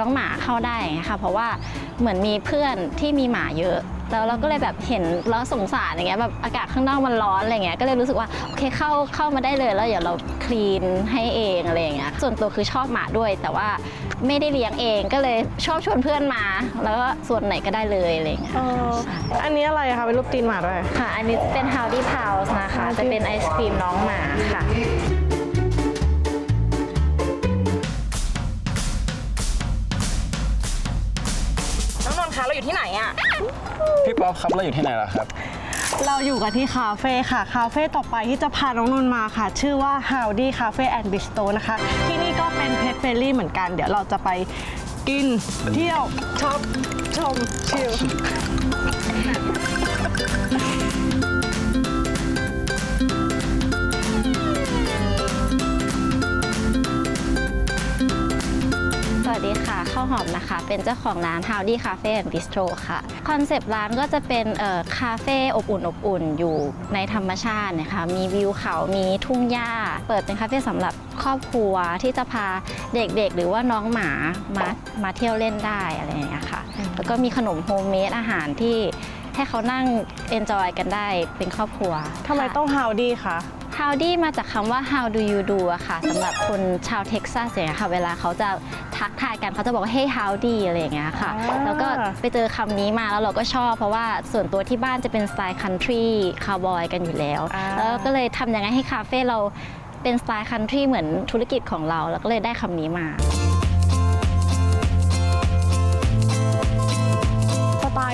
น้องหมาเข้าได้อย่างเงี้ยค่ะเพราะว่าเหมือนมีเพื่อนที่มีหมาเยอะแล้วเราก็เลยแบบเห็นแล้วสงสารอย่างเงี้ยแบบอากาศข้างนอกมันร้อนอะไรเงี้ยก็เลยรู้สึกว่าโอเคเข้าเข้ามาได้เลยแล้วเดี๋ยวเราคลีนให้เองอะไรอย่างเงี้ยส่วนตัวคือชอบหมาด้วย แต่ว่าไม่ได้เลี้ยงเองก็เลยชอบชวนเพื่อนมา แล้วก็ส่วนไหนก็ได้เลยอะไรเงี้ยเอออันนี้อะไรคะเป็นรูปตีนหมาด้วยค่ะ อันนี้เป็น Howdy Pals นะคะจะเป็นไอศครีมน้องหมาค่ะ ป๊อปครับเราอยู่ที่ไหนล่ะครับ เราอยู่กันที่คาเฟ่ค่ะ คาเฟ่ต่อไปที่จะพาน้องนนท์มาค่ะ ชื่อว่า Howdy Cafe and Bistro นะคะ ที่นี่ก็เป็นเพจเฟรลี่เหมือนกัน เดี๋ยวเราจะไปกิน เที่ยวช็อปชม ชิลาวหอมนะคะ เป็นเจ้าของร้าน Howdy Cafe and Bistro ค่ะ คอนเซปต์ร้านก็จะเป็นเอ่อคาเฟ่อบอุ่นอบอุ่นอยู่ในธรรมชาตินะคะ มีวิวเขา มีทุ่งหญ้า เปิดเป็นคาเฟ่สำหรับครอบครัวที่จะพาเด็กๆ หรือว่าน้องหมามามาเที่ยวเล่นได้อะไรอย่างเงี้ยค่ะ แล้วก็มีขนมโฮมเมดอาหารที่ให้เขานั่งเอนจอยกันได้เป็นครอบครัวทำไมค่ะต้อง Howdy คะ Howdy มาจากคำว่า how do you do อะค่ะสำหรับคนชาวเท็กซัสอย่างเงี้ยค่ะ เวลาเขาจะทักทายกันเขาจะบอกว่า hey howdy อะไรอย่างเงี้ยค่ะอ่าแล้วก็ไปเจอคำนี้มาแล้วเราก็ชอบ เพราะว่าส่วนตัวที่บ้านจะเป็นสไตล์ country cowboy กันอยู่แล้ว แล้วก็เลยทำยังไงให้คาเฟ่เราเป็นสไตล์ country เหมือนธุรกิจของเรา แล้วก็เลยได้คำนี้มา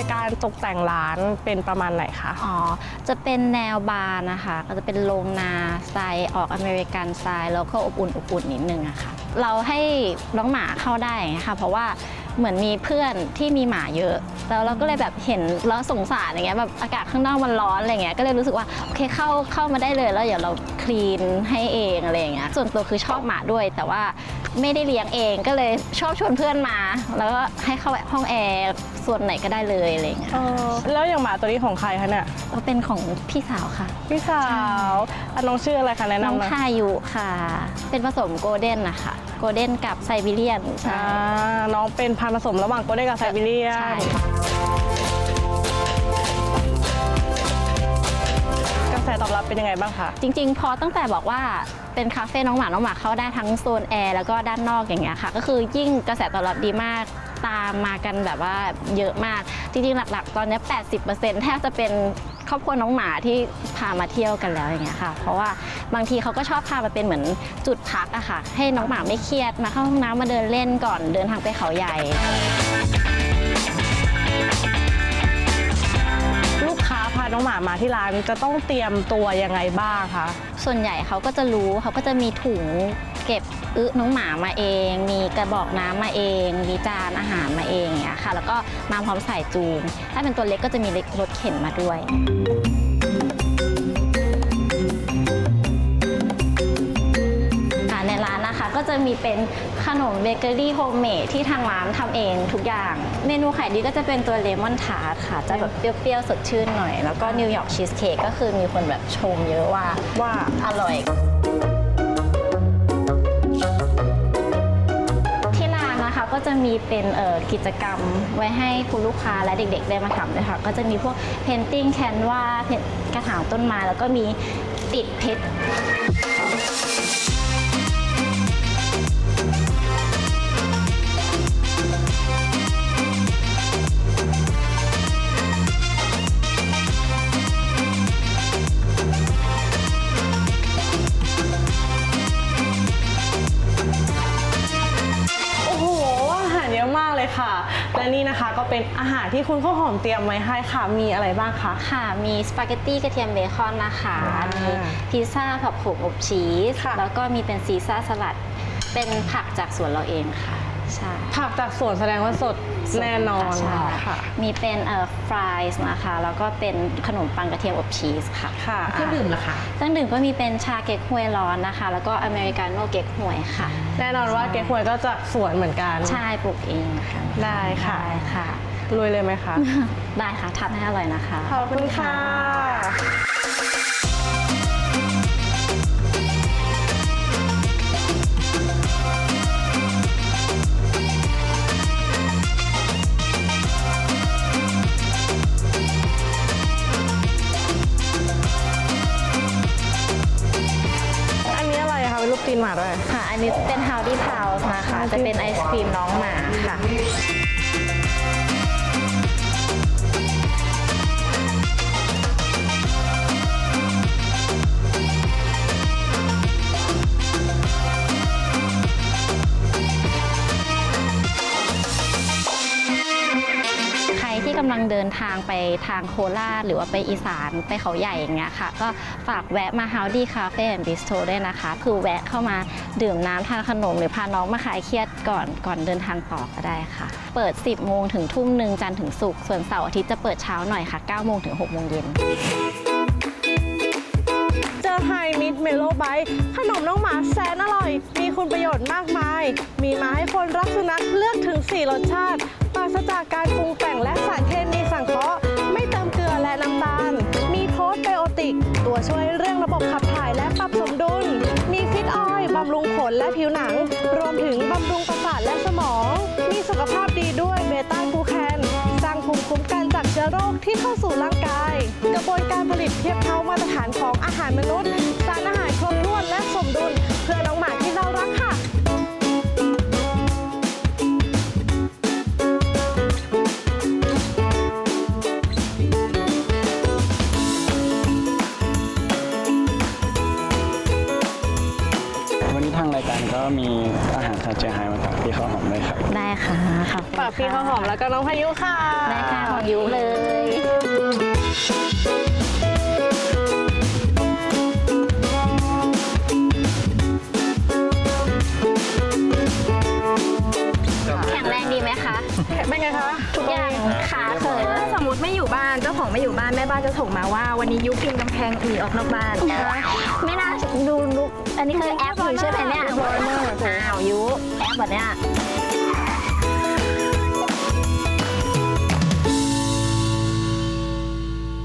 สไตล์การตกแต่งร้านเป็นประมาณไหนคะ อ๋อ จะเป็นแนวบาร์นะคะ ก็จะเป็นโรงนาสไตล์ออกอเมริกันสไตล์แล้วก็อบอุ่นอบอุ่นนิดนึงอะค่ะ เราให้น้องหมาเข้าได้อย่างเงี้ยค่ะ เพราะว่าเหมือนมีเพื่อนที่มีหมาเยอะ แล้วเราก็เลยแบบเห็นแล้วสงสารอย่างเงี้ยแบบอากาศข้างนอกมันร้อนอะไรเงี้ย ก็เลยรู้สึกว่าโอเคเข้าเข้ามาได้เลย แล้วเดี๋ยวเราคลีนให้เองอะไรอย่างเงี้ย ส่วนตัวคือชอบหมาด้วย แต่ว่า ไม่ได้เลี้ยงเองก็เลยชอบชวนเพื่อนมา แล้วก็ให้เข้าห้องแอร์ส่วนไหนก็ได้เลยอะไรเงี้ยเออแล้วอย่างหมาตัวนี้ของใครคะเนี่ยก็เป็นของพี่สาวค่ะ พี่สาวอะน้องชื่ออะไรคะแนะน้องนำหน่อยพายุค่ะ เป็นผสมโกลเด้นนะคะโกลเด้นกับไซบีเรียนใช่อ่าน้องเป็นพันธุ์ผสมระหว่างโกลเด้นกับไซบีเรียใช่นกระแสตอบรับเป็นยังไงบ้างคะจริง ๆ พอตั้งแต่บอกว่า เป็นคาเฟ่น้องหมา น้องหมาเข้าได้ทั้งโซนแอร์แล้วก็ด้านนอกอย่างเงี้ยค่ะ ก็คือยิ่งกระแสตอบรับดีมากตามมากันแบบว่าเยอะมาก จริงๆ หลักๆ ตอนนี้ 80%แทบจะเป็นครอบครัวน้องหมาที่พามาเที่ยวกันแล้วอย่างเงี้ยค่ะ เพราะว่าบางทีเขาก็ชอบพามาเป็นเหมือนจุดพักอะค่ะ ให้น้องหมาไม่เครียดมาเข้าห้องน้ำมาเดินเล่นก่อนเดินทางไปเขาใหญ่ พาน้องหมามาที่ร้านจะต้องเตรียมตัวยังไงบ้างคะส่วนใหญ่เขาก็จะรู้เขาก็จะมีถุงเก็บอึน้องหมามาเอง มีกระบอกน้ำมาเอง มีจานอาหารมาเองอย่างเงี้ยค่ะ แล้วก็มาพร้อมสายจูง ถ้าเป็นตัวเล็กก็จะมีรถเข็นมาด้วย ก็จะมีเป็นขนมเบเกอรี่โฮมเมดที่ทางร้านทำเองทุกอย่าง เมนูขายดีก็จะเป็นตัวเลมอนทาร์ตค่ะ จะแบบเปรี้ยวๆ สดชื่นหน่อย แล้วก็นิวยอร์กชีสเค้กก็คือมีคนแบบชมเยอะว่าว่าอร่อยที่ร้านนะคะก็จะมีเป็นกิจกรรมไว้ให้คุณลูกค้าและเด็ก ๆ ได้มาทำด้วยค่ะ ก็จะมีพวกเพนติ้งแคนวาดกระถางต้นไม้แล้วก็มีติดเพชร และนี่นะคะก็เป็นอาหารที่คุณข้าวหอมเตรียมไว้ให้ค่ะ มีอะไรบ้างคะ ค่ะ มีสปาเกตตี้กระเทียมเบคอนนะคะ อ่ามีมีพิซซ่าผักโขมอบชีส ค่ะ แล้วก็มีเป็นซีซ่าสลัด เป็นผักจากสวนเราเองค่ะ ใช่ ผักจากสวนแสดงว่าสดแน่นอนใช่ค่ะ มีเป็นเอ่อฟรายส์นะคะ แล้วก็เป็นขนมปังกระเทียมอบชีสค่ะค่ะเครื่องดื่มล่ะคะเครื่องดื่มก็มีเป็นชาเก๊กฮวยร้อนนะคะ แล้วก็อเมริกาโน่เก๊กฮวยค่ะ แน่นอนว่าเก๊กฮวยก็จากสวนเหมือนกัน ใช่ปลูกเองค่ะได้ค่ะ ได้ค่ะลุยเลยไหมคะ ได้ค่ะทานให้อร่อยนะคะ ขอบคุณค่ะาด้วย ค่ะ อันนี้เป็น Howdy Pals นะคะ จะเป็นไอศครีมน้องหมาค่ะำลังเดินทางไปทางโคราชหรือว่าไปอีสานไปเขาใหญ่อย่างเงี้ยค่ะ ก็ฝากแวะมา Howdy Cafe and Bistro ด้วยนะคะ คือแวะเข้ามาดื่มน้ำทานขนม หรือพาน้องมาขายเครียดก่อนก่อนเดินทางต่อก็ได้ค่ะ เปิด 10 โมงถึงทุ่มหนึ่งจันทร์ถึงศุกร์ส่วนเสาร์อาทิตย์จะเปิดเช้าหน่อยค่ะ 9 โมงถึง 6 โมงเย็นเจอไฮมิดเมโลไบขนมน้องหมาแสนอร่อย มีคุณประโยชน์มากมาย มาให้คนรักสุนัขเลือกถึง 4 รสชาติปราศจากการปรุงแต่งและสารเคมีสังเคราะห์ ไม่เติมเกลือและน้ำตาล มีโพสไบโอติก ตัวช่วยเรื่องระบบขับถ่ายและปรับสมดุล มีฟิตออยบำรุงขนและผิวหนัง รวมถึงบำรุงประสาทและสมอง มีสุขภาพดีด้วยเบต้ากูแคนสร้างภูมิคุ้มกันจากเชื้อโรคที่เข้าสู่ร่างกาย กระบวนการผลิตเทียบเท่ามาตรฐานของอาหารมนุษย์ สารอาหารครบถ้วนและสมดุล รายการก็มีอาหารชาเจียงไฮ้มาฝากพี่ข้าวหอมด้วยครับ ได้ค่ะขอบคุณฝากพี่ข้าวหอมแล้วก็น้องพายุค่ะ ได้ค่ะของยูเลย องไม่อยู่บ้านแม่บ้านจะส่งมาว่า วันนี้ยุบปีนกำแพงหนีออกนอกบ้านไม่น่าดูดูอันนี้คือแอปอยู่ใช่ไหมเนี่ยอ้าวยุแอปแบบเนี้ย